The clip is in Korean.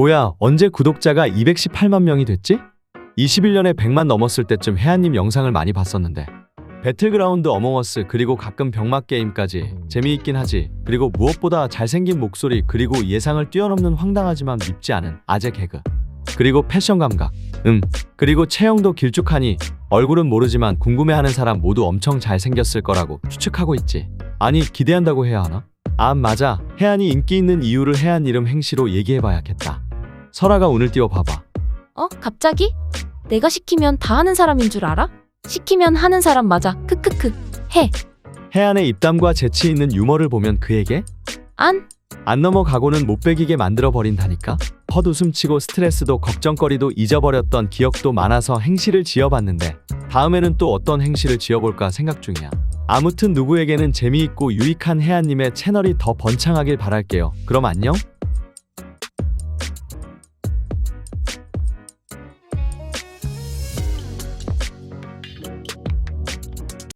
뭐야, 언제 구독자가 218만 명이 됐지? 21년에 100만 넘었을 때쯤 혜안님 영상을 많이 봤었는데. 배틀그라운드 어몽어스 그리고 가끔 병맛 게임까지 재미있긴 하지. 그리고 무엇보다 잘생긴 목소리 그리고 예상을 뛰어넘는 황당하지만 밉지 않은 아재 개그. 그리고 패션 감각. 음. 그리고 체형도 길쭉하니 얼굴은 모르지만 궁금해하는 사람 모두 엄청 잘생겼을 거라고 추측하고 있지. 아니 기대한다고 해야 하나? 아 맞아. 혜안이 인기 있는 이유를 혜안 이름 행시로 얘기해봐야겠다. 설아가 운을 띄워 봐봐. 어? 갑자기? 내가 시키면 다 하는 사람인 줄 알아? 시키면 하는 사람 맞아. 크크크. 해. 혜안의 입담과 재치 있는 유머를 보면 그에게 안? 안 넘어가고는 못 베기게 만들어 버린다니까. 헛웃음 치고 스트레스도 걱정거리도 잊어버렸던 기억도 많아서 행시를 지어봤는데 다음에는 또 어떤 행시를 지어볼까 생각 중이야. 아무튼 누구에게는 재미있고 유익한 혜안님의 채널이 더 번창하길 바랄게요. 그럼 안녕.